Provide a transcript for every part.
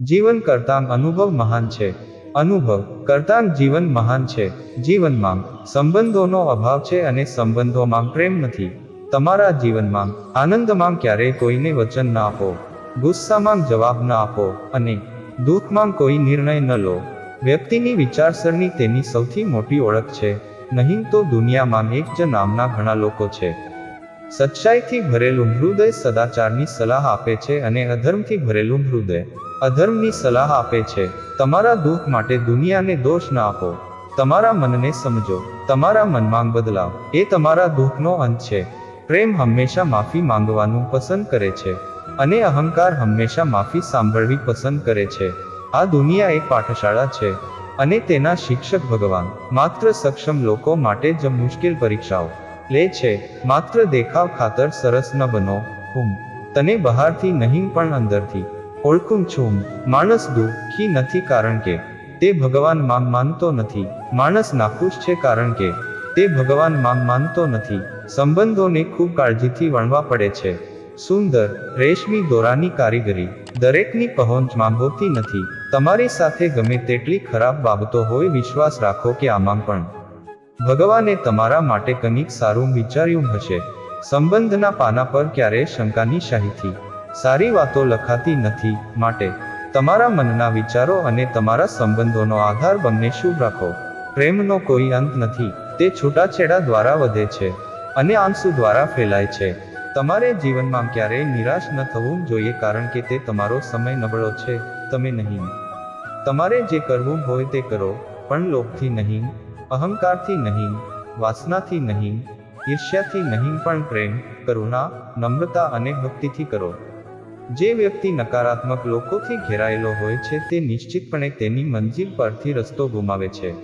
જીવન કરતાં અનુભવ મહાન છે. અનુભવ કરતાં જીવન મહાન છે. જીવનમાં સંબંધોનો અભાવ છે અને સંબંધોમાં પ્રેમ નથી. તમારા જીવનમાં આનંદમાં ક્યારેય કોઈને વચન ન આપો. ગુસ્સામાં જવાબ ન આપો અને દુઃખમાં કોઈ નિર્ણય ન લો. વ્યક્તિની વિચારસરણી તેની સૌથી મોટી ઓળખ છે. નહીં તો દુનિયામાં એક જ નામના ઘણા લોકો છે. સચ્ચાઈથી ભરેલું હૃદય સદાચારની સલાહ આપે છે અને અધર્મથી ભરેલું હૃદય. અધર્મની સલાહ આપે છે. તમારા દુઃખ માટે દુનિયાને દોષ ન આપો. તમારા મનને સમજો. તમારા મનમાં બદલાવ. એ તમારા દુઃખનો અંત છે. પ્રેમ હંમેશા માફી માંગવાનું પસંદ કરે છે. અને અહંકાર હંમેશા માફી સાંભળવી પસંદ કરે છે. આ દુનિયા એક પાઠશાળા છે. અને તેના શિક્ષક ભગવાન. માત્ર સક્ષમ લોકો માટે જ મુશ્કેલ પરીક્ષાઓ. લે છે, માત્ર દેખાવ ખાતર સરસ ન બનો. હું તને બહારથી નહીં પણ અંદરથી. ઓળખું છું. માણસ દુઃખી નથી કારણ કે તે ભગવાનમાં માનતો નથી. માણસ નાખુશ છે કારણ કે તે ભગવાનમાં માનતો નથી. સંબંધોને ખૂબ કાળજીથી વણવા પડે છે. સુંદર, રેશમી દોરાની કારીગરી દરેકની પહોંચમાં હોતી નથી. તમારી સાથે ગમે તેટલી ખરાબ બાબતો હોય વિશ્વાસ રાખો કે આમાં પણ ભગવાને તમારા માટે કંઈક સારું વિચાર્યું હશે. સંબંધના પાના પર ક્યારેય શંકાની શાહીથી સારી વાતો લખાતી નથી. માટે તમારા મનના વિચારો અને તમારા સંબંધોનો આધાર બંને શુભ રાખો. પ્રેમનો કોઈ અંત નથી. તે છૂટાછેડા દ્વારા વધે છે અને આંસુ દ્વારા ફેલાય છે. તમારે જીવનમાં ક્યારેય નિરાશ ન થવું જોઈએ કારણ કે તે તમારો સમય નબળો છે. તમે નહીં. તમારે જે કરવું હોય તે કરો, પણ લોભથી નહીં, અહંકારથી નહીં, વાસનાથી નહીં, ઈર્ષ્યાથી નહીં, પણ પ્રેમ, કરુણા, નમ્રતા અને ભક્તિથી કરો. જે વ્યક્તિ નકારાત્મક લોકોથી ઘેરાયેલો હોય છે, તે નિશ્ચિતપણે તેની મંજિલ પરથી રસ્તો ગુમાવે છે.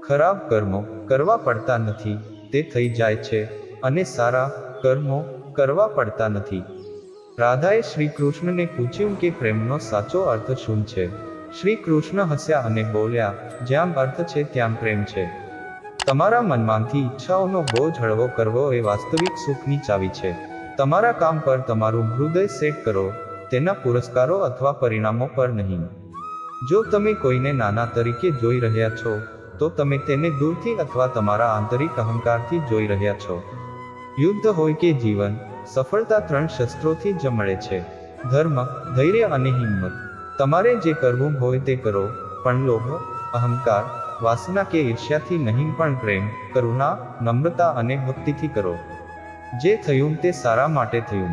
ખરાબ કર્મો કરવા પડતા નથી, તે થઈ જાય છે અને સારા કર્મો કરવા પડતા નથી. રાધાએ શ્રી કૃષ્ણને પૂછ્યું કે પ્રેમનો સાચો અર્થ શું છે? શ્રી કૃષ્ણ હસ્યા અને બોલ્યા, જ્યાં અર્થ છે, ત્યાં પ્રેમ છે. તમારા મનમાંથી ઈચ્છાઓનો બોજ હળવો કરવો એ વાસ્તવિક સુખની ચાવી છે. તમારા કામ પર તમારું હૃદય સેટ કરો, તેના પુરસ્કારો અથવા પરિણામો પર નહીં. જો તમે કોઈને નાના તરીકે જોઈ રહ્યા છો, તો તમે તેને દૂરથી અથવા તમારા આંતરિક અહંકારથી જોઈ રહ્યા છો. યુદ્ધ હોય કે જીવન, સફળતા ત્રણ શસ્ત્રોથી જ મળે છે. ધર્મ, ધૈર્ય અને હિંમત. તમારે જે કરવું હોય તે કરો, પણ લોભ, અહંકાર, વાસના કે ઈર્ષ્યાથી નહીં પણ પ્રેમ, કરુણા, નમ્રતા અને ભક્તિથી કરો. જે થયું તે સારા માટે થયું.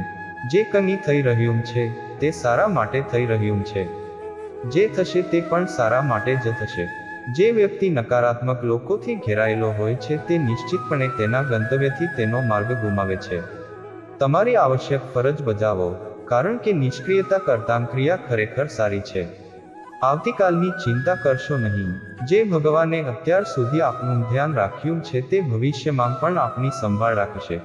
જે કંઈ થઈ રહ્યું છે, તે સારા માટે થઈ રહ્યું છે. જે થશે તે પણ સારા માટે જ થશે. જે વ્યક્તિ નકારાત્મક લોકોથી ઘેરાયેલો હોય છે, તે નિશ્ચિતપણે તેના ગંતવ્યથી તેનો માર્ગ ગુમાવે છે. તમારી આવશ્યક ફરજ બજાવો, કારણ કે નિષ્ક્રિયતા કરતાં ક્રિયા ખરેખર સારી છે. આવતીકાલની ચિંતા કરશો નહીં. જે ભગવાને અત્યાર સુધી આપનું ધ્યાન રાખ્યું છે, તે ભવિષ્યમાં પણ આપની સંભાળ રાખશે.